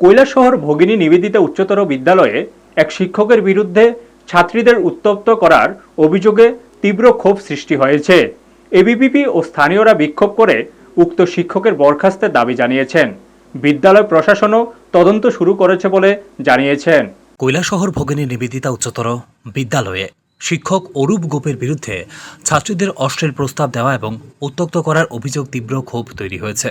কৈলাসহর ভগিনী নিবেদিতা উচ্চতর বিদ্যালয়ে এক শিক্ষকের বিরুদ্ধে ছাত্রীদের উত্তপ্ত করার অভিযোগে তীব্র ক্ষোভ সৃষ্টি হয়েছে। এবিপিপি ও স্থানীয়রা বিক্ষোভ করে উক্ত শিক্ষকের বরখাস্তের দাবি জানিয়েছেন। বিদ্যালয় প্রশাসনও তদন্ত শুরু করেছে বলে জানিয়েছেন। কৈলাসহর ভগিনী নিবেদিতা উচ্চতর বিদ্যালয়ে শিক্ষক অরূপ গোপের বিরুদ্ধে ছাত্রীদের অশ্লীল প্রস্তাব দেওয়া এবং উত্তক্ত করার অভিযোগ তীব্র ক্ষোভ তৈরি হয়েছে।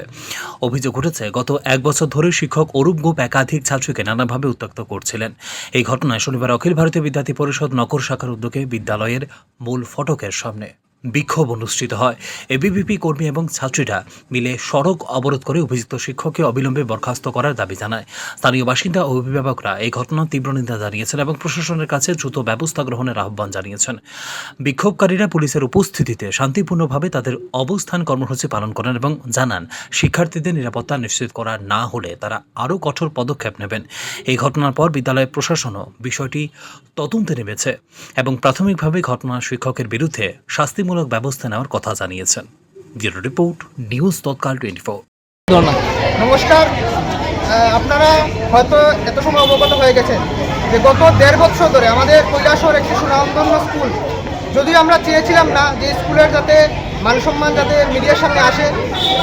অভিযোগ উঠেছে গত এক বছর ধরে শিক্ষক অরূপ গোপ একাধিক ছাত্রীকে নানাভাবে উত্তক্ত করছিলেন। এই ঘটনায় শনিবার অখিল ভারতীয় বিদ্যার্থী পরিষদ নকর শাখার উদ্যোগে বিদ্যালয়ের মূল ফটকের সামনে। বিক্ষোভ অনুষ্ঠিত হয়। এবিভিপি কর্মী এবং ছাত্রীরা মিলে সড়ক অবরোধ করে অভিযুক্ত শিক্ষককে অবিলম্বে বরখাস্ত করার দাবি জানায়। স্থানীয় বাসিন্দা ও অভিভাবকরা এই ঘটনার তীব্র নিন্দা জানিয়েছেন এবং প্রশাসনের কাছে দ্রুত ব্যবস্থা গ্রহণের আহ্বান জানিয়েছেন। বিক্ষোভকারীরা পুলিশের উপস্থিতিতে শান্তিপূর্ণভাবে তাদের অবস্থান কর্মসূচি পালন করেন এবং জানান, শিক্ষার্থীদের নিরাপত্তা নিশ্চিত করা না হলে তারা আরও কঠোর পদক্ষেপ নেবেন। এই ঘটনার পর বিদ্যালয় প্রশাসনও বিষয়টি তদন্তে নেমেছে এবং প্রাথমিকভাবে ঘটনার শিক্ষকের বিরুদ্ধে শাস্তিমূলক ব্যবস্থা নেওয়ার কথা জানিয়েছেন। Bureau report, news Tatkal twenty four. নমস্কার। আপনারা হয়তো এত সময় অবগত হয়ে গেছেন যে গত দেড় বছর ধরে আমাদের কৈলাসর একটি সুনামধন্য স্কুল। যদিও আমরা চেয়েছিলাম না যে স্কুলের যাতে মানসম্মান যাতে মিডিয়ার সামনে আসে,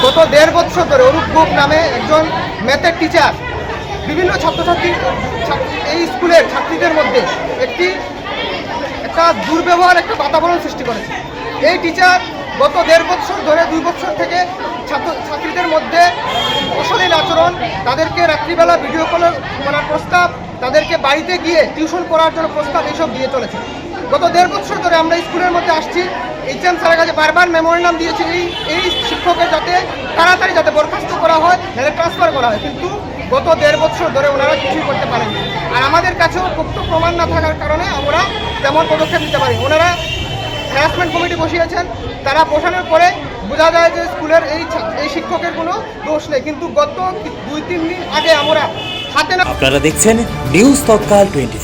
গত দেড় বছর ধরে অরূপ গোপ নামে একজন ম্যাথের টিচার বিভিন্ন ছাত্রছাত্রী এই স্কুলের ছাত্রীদের মধ্যে একটি একটা দুর্ব্যবহার, একটা বাতাবরণ সৃষ্টি করেছে। এই টিচার গত দেড় বছর ধরে, দুই বছর থেকে ছাত্র, ছাত্রীদের মধ্যে অশলীল আচরণ, তাদেরকে রাত্রিবেলা ভিডিও কল করার প্রস্তাব, তাদেরকে বাড়িতে গিয়ে টিউশন করার জন্য প্রস্তাব এইসব দিয়ে চলেছে। গত দেড় বছর ধরে আমরা স্কুলের মধ্যে আসছি। এইচএম স্যারের কাছে বারবার মেমোরিয়াম দিয়েছি এই এই শিক্ষকের যাতে তাড়াতাড়ি যাতে বরখাস্ত করা হয় যাতে ট্রান্সফার করা হয়। কিন্তু গত দেড় বছর ধরে ওনারা কিছুই করতে পারেননি। আর আমাদের কাছেও পোক্ত প্রমাণ না থাকার কারণে আমরা তেমন পদক্ষেপ নিতে পারি ওনারা হ্যারাসমেন্ট কমিটি বসিয়েছেন। তারা বসানোর পরে বোঝা যায় যে স্কুলের এই এই শিক্ষকের কোনো দোষ নেই। কিন্তু গত দুই, তিন দিন আগে আমরা হাতে আপনারা দেখছেন নিউজ তৎকাল টোয়েন্টি